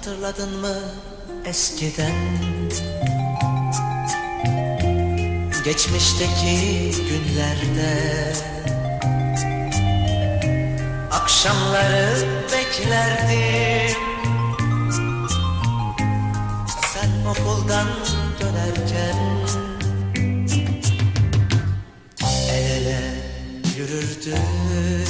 hatırladın mı eskiden? Geçmişteki günlerde. Akşamları beklerdim. Sen okuldan dönerken El ele yürürdük